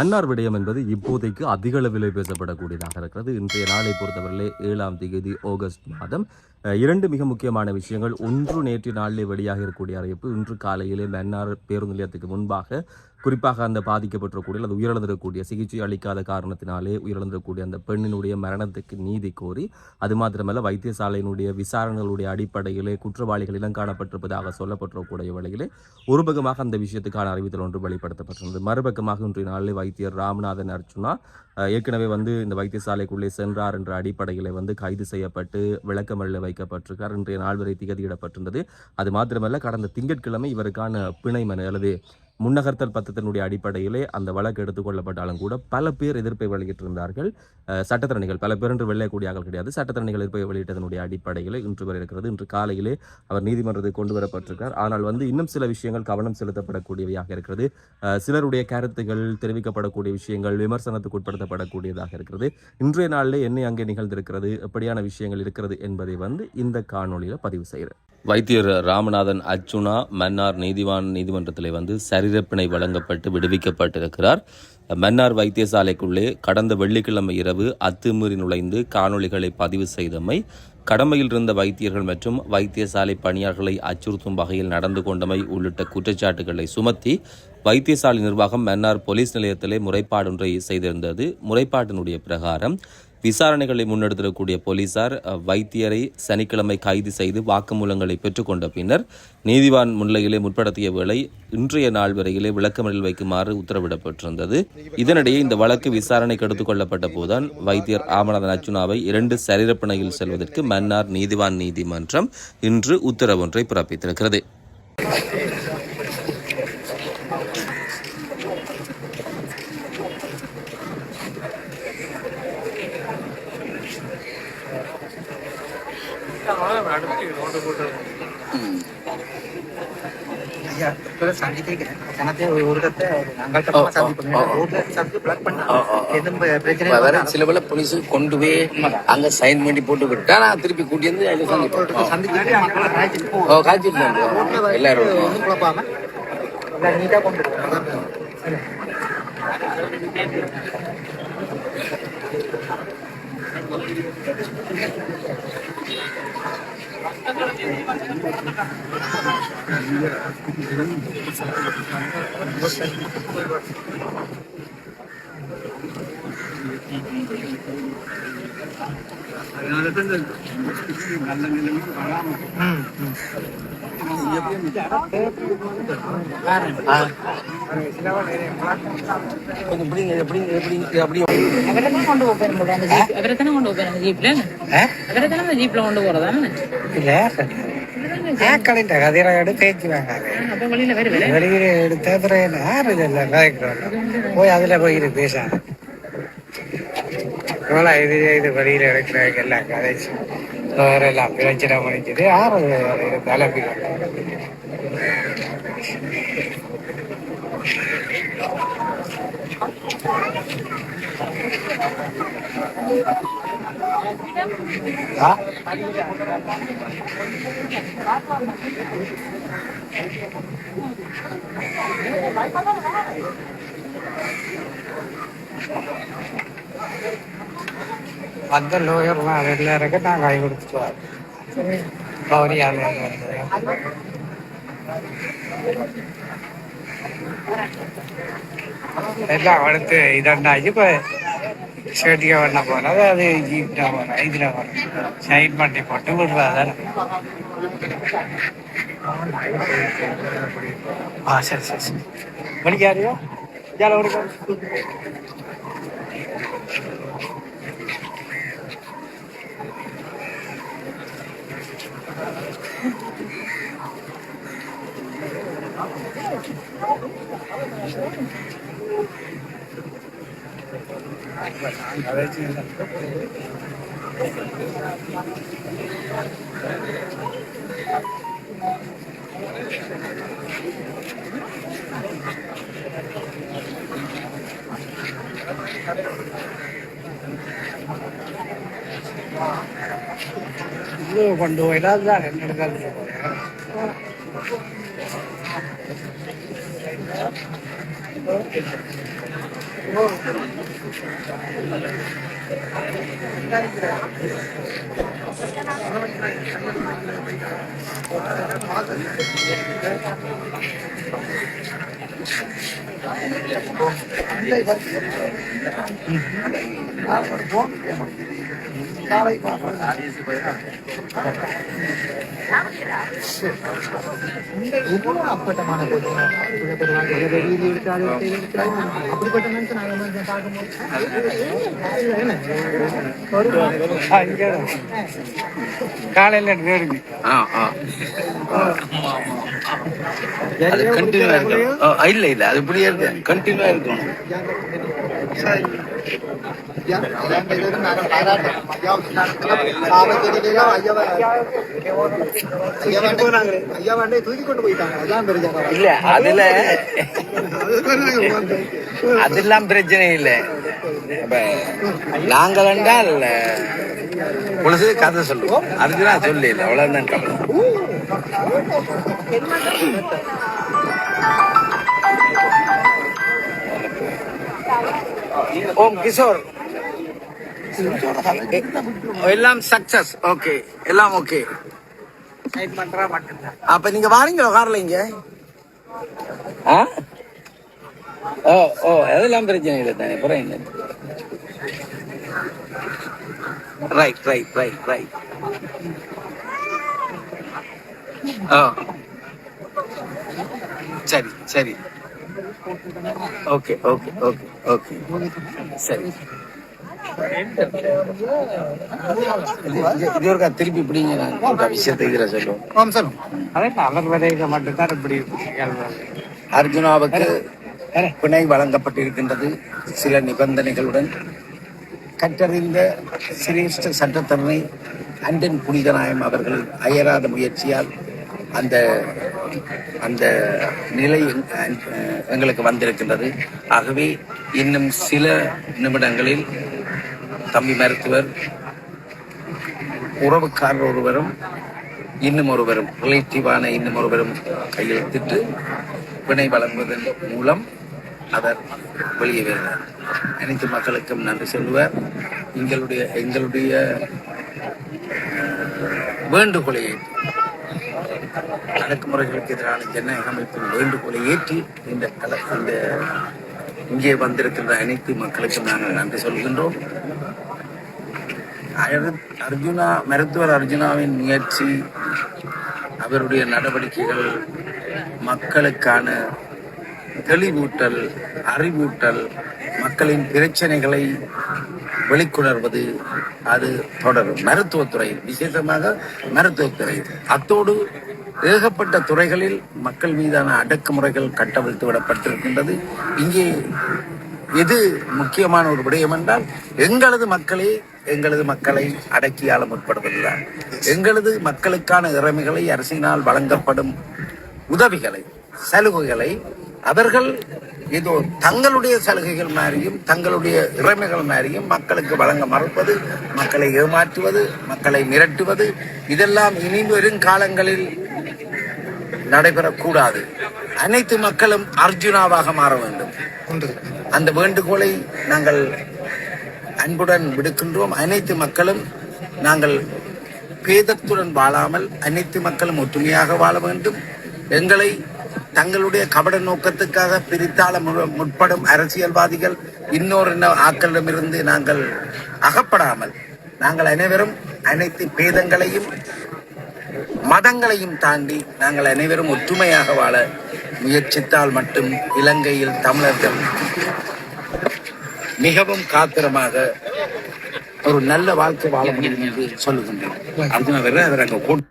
மன்னார் விடயம் என்பது இப்போதைக்கு அதிக அளவில் பேசப்படக்கூடியதாக இருக்கிறது. இன்றைய நாளை பொறுத்தவரையிலே ஏழாம் தேதி ஆகஸ்ட் மாதம். அஹ், இரண்டு மிக முக்கியமான விஷயங்கள். ஒன்று நேற்று நாளிலே வெளியாக இருக்கக்கூடிய அறிவிப்பு. இன்று காலையிலே மன்னார் பேருந்து நிலையத்துக்கு முன்பாக குறிப்பாக அந்த பாதிக்கப்பட்டிருக்கக்கூடிய அல்லது உயிரிழந்திருக்கக்கூடிய சிகிச்சை அளிக்காத காரணத்தினாலே உயிரிழந்திருக்கக்கூடிய அந்த பெண்ணினுடைய மரணத்துக்கு நீதி கோரி அது மாத்திரமல்ல வைத்தியசாலையினுடைய விசாரணைகளுடைய அடிப்படையிலே குற்றவாளிகள் இனம் காணப்பட்டிருப்பதாக சொல்லப்பட்டிருக்கக்கூடிய வழியிலே ஒரு பக்கமாக அந்த விஷயத்துக்கான அறிவித்தல் ஒன்று வெளிப்படுத்தப்பட்டிருந்தது. மறுபக்கமாக இன்றைய நாளில் வைத்தியர் ராமநாதன் அர்ச்சுனா ஏற்கனவே வந்து இந்த வைத்தியசாலைக்குள்ளே சென்றார் என்ற அடிப்படையில் வந்து கைது செய்யப்பட்டு விளக்கமல்ல வைக்கப்பட்டிருக்கார். இன்றைய நாள் வரை திகதியிடப்பட்டிருந்தது. அது மாத்திரமல்ல கடந்த திங்கட்கிழமை இவருக்கான பிணை மனு அல்லது முன்னகர்த்தல் பத்தத்தினுடைய அடிப்படையிலே அந்த வழக்கு எடுத்துக்கொள்ளப்பட்டாலும் கூட பல பேர் எதிர்ப்பை வெளியிட்டிருந்தார்கள். சட்டத்திறனிகள் சட்டத்தரணிகள் பல பேர் என்று வெள்ளையக்கூடிய ஆட்கள் கிடையாது. சட்டத்திறனிகள் எதிர்ப்பை வெளியிட்டதனுடைய அடிப்படையில் இன்று வரை இருக்கிறது. இன்று காலையிலே அவர் நீதிமன்றத்துக்கு கொண்டு வரப்பட்டிருக்கார். ஆனால் வந்து இன்னும் சில விஷயங்கள் கவனம் செலுத்தப்படக்கூடியவையாக இருக்கிறது. சிலருடைய கருத்துகள் தெரிவிக்கப்படக்கூடிய விஷயங்கள் விமர்சனத்துக்கு உட்படுத்தப்படக்கூடியதாக இருக்கிறது. இன்றைய நாளில் என்ன அங்கே நிகழ்ந்திருக்கிறது எப்படியான விஷயங்கள் இருக்கிறது என்பதை வந்து இந்த காணொலியில் பதிவு செய்கிறேன். வைத்தியர் ராமநாதன் அர்ஜுனா மன்னார் நீதிவான் நீதிமன்றத்தில் வந்து சரீரப்பிணை வழங்கப்பட்டு விடுவிக்கப்பட்டிருக்கிறார். மன்னார் வைத்தியசாலைக்குள்ளே கடந்த வெள்ளிக்கிழமை இரவு அத்துமீறி நுழைந்து காணொளிகளை பதிவு செய்தமை கடமையில் இருந்த வைத்தியர்கள் மற்றும் வைத்தியசாலை பணியாளர்களை அச்சுறுத்தும் வகையில் நடந்து கொண்டமை உள்ளிட்ட குற்றச்சாட்டுகளை சுமத்தி வைத்தியசாலை நிர்வாகம் மன்னார் போலீஸ் நிலையத்திலே முறைப்பாடொன்றை செய்திருந்தது. முறைப்பாட்டினுடைய பிரகாரம் விசாரணைகளை முன்னெடுத்திடக்கூடிய போலீசார் அஹ், வைத்தியரை சனிக்கிழமை கைது செய்து வாக்குமூலங்களை பெற்றுக்கொண்ட பின்னர் நீதிவான் முன்னிலையிலே முற்படுத்திய வேளை இன்றைய நாள் வரையிலே விளக்கமறில் வைக்குமாறு உத்தரவிடப்பட்டிருந்தது. இதனிடையே இந்த வழக்கு விசாரணைக்கு எடுத்துக் கொள்ளப்பட்ட போதுதான் வைத்தியர் ராமநாதன் அர்ச்சுனாவை இரண்டு சரீரப்பிணையில் செல்வதற்கு மன்னார் நீதிவான் நீதிமன்றம் இன்று உத்தரவொன்றை பிறப்பித்திருக்கிறது. சில பேர் போலீஸ் கொண்டு போய் அங்க சைன் பண்ணி போட்டு விட்டா நான் திருப்பி கூட்டி வந்து காய்ச்சிட்டு எல்லாரும் நீட்டா கொண்டு போவோம். அதான் சரி. ம், ம். கொஞ்சம் எப்படிங்க கொண்டு போறேன் போல கொண்டு போறேன் ஜீப்ல ஆ? அந்த ஜீப்ல கொண்டு போறதானே இல்ல ஏக்கலிட்ட கதிரை எடுத்து பேச்சு வெளியில எடுத்த யாரு போய் அதுல போய் பேசாங்க இவ்வளோ இது இது வெளியில இருக்கிற எல்லா கதைச்சு எல்லாம் பிரச்சனை பண்ணிச்சுட்டு யாரு இது தலைப்பி ஆ அந்த லோயர்லாம் எல்லாருக்கும் நான் கை கொடுத்துட்டு கௌரியால எல்லாம் அடுத்து இதண்டாச்சு. இப்போ ஷர்ட்டிக்கா பண்ண போறது அது ஜீப்ல போறேன் இதுல போறேன் சைட் பண்ணி போட்டு விடுறதான ஆ சரி சரி சரி. மணிக்காரியா ஜால ஒரு இது கொண்டு போயிட்டா அதுதான் ரெண்டு காலை அப்பட்டமான அப்படிப்பட்ட மனுஷன் நாங்கள் பார்க்கும்போது காலையில் வேறுங்க கண்டினியூ இல்ல இல்ல அது இப்படியே இருக்கு. கண்டினியூ இருக்கும் இல்ல அதுல அதெல்லாம் பிரச்சனை இல்லை. நாங்கள் என்றால் பொழுது கதை சொல்லுவோம். அதுக்கு நான் சொல்லி இல்லை அவ்வளவுதான் கவலை ஓம் கிஷோர் எல்லாம் சக்சஸ் ஓகே எல்லாம் ஓகே அப்ப நீங்க வாரீங்களோ கார்ல இங்க? ஆ? ஓ ஓ அதெல்லாம் பிரச்சனை இல்லை தானே அப்புறம் என்ன? ரைட் ரைட் ரைட் ரைட் ஓ சரி சரி. ஓகே ஓகே ஓகே ஓகே சரி. திருப்பி பிடிங்க நான் ஒரு விஷயத்தை சொல்லுவோம். அவர் மட்டும்தான் இப்படி. அர்ஜுனாவுக்கு பிணை வழங்கப்பட்டிருக்கின்றது சில நிபந்தனைகளுடன். கற்றறிந்த சிரேஷ்ட சட்டத்தரணை அண்டன் புனிதநாயம் அவர்கள் அயராத முயற்சியால் அந்த அந்த நிலை எங்- எங்களுக்கு வந்திருக்கின்றது. ஆகவே இன்னும் சில நிமிடங்களில் தம்பி மருத்துவர் உறவுக்காரர் ஒருவரும் இன்னும் ஒருவரும் ரிலேட்டிவான இன்னும் ஒருவரும் கையெழுத்திட்டு வினை வழங்குவதன் மூலம் அவர் வெளியே வருகிறார். அனைத்து மக்களுக்கும் நன்றி சொல்லுவார். எங்களுடைய எங்களுடைய வேண்டுகோளை அடக்குமுறைகளுக்கு எதிரான ஜனநாயக அமைப்பின் வேண்டுகோளை ஏற்றி இந்த கல இந்த இங்கே வந்திருக்கின்ற அனைத்து மக்களுக்கும் நாங்கள் நன்றி சொல்கின்றோம். அர்ஜுனா மருத்துவர் அர்ஜுனாவின் முயற்சி அவருடைய நடவடிக்கைகள் மக்களுக்கான தெளிவூட்டல் அறிவூட்டல் மக்களின் பிரச்சனைகளை வெளிக்கொணர்வது அது தொடரும். மருத்துவத்துறை விசேஷமாக மருத்துவத்துறை. அத்தோடு ஏகப்பட்ட துறைகளில் மக்கள் மீதான அடக்குமுறைகள் கட்டவிழ்த்து விடப்பட்டிருக்கின்றது. இங்கே எது முக்கியமான ஒரு விடயம் என்றால் எங்களது மக்களே எங்களது மக்களை அடக்கி ஆள முற்படுவதுதான் எங்களது மக்களுக்கான இறமைகளை அரசினால் வழங்கப்படும் உதவிகளை சலுகைகளை அவர்கள் ஏதோ தங்களுடைய சலுகைகள் மாதிரியும் தங்களுடைய இறமைகள் மாதிரியும் மக்களுக்கு வழங்க மறுப்பது மக்களை ஏமாற்றுவது மக்களை மிரட்டுவது இதெல்லாம் இனி வரும் காலங்களில் நடைபெறக்கூடாது. அனைத்து மக்களும் அர்ஜுனாவாக மாற வேண்டும். அந்த வேண்டுகோளை நாங்கள் அன்புடன் விடுக்கின்றோம். அனைத்து மக்களும் நாங்கள் பேதத்துடன் வாழாமல் அனைத்து மக்களும் ஒற்றுமையாக வாழ வேண்டும். எங்களை தங்களுடைய கபட நோக்கத்துக்காக பிரித்தாள முற்படும் அரசியல்வாதிகள் இன்னொரு ஆக்களிடமிருந்து நாங்கள் அகப்படாமல் நாங்கள் அனைவரும் அனைத்து பேதங்களையும் மதங்களையும் தாண்டி நாங்கள் அனைவரும் ஒற்றுமையாக வாழ முயற்சித்தால் மட்டும் இலங்கையில் தமிழர்கள் மிகவும் காத்திரமாக ஒரு நல்ல வாழ்க்கை வாழ முடியும் என்று சொல்லுகின்றனர். அர்ஜுனா அவர் அங்க கூட்டு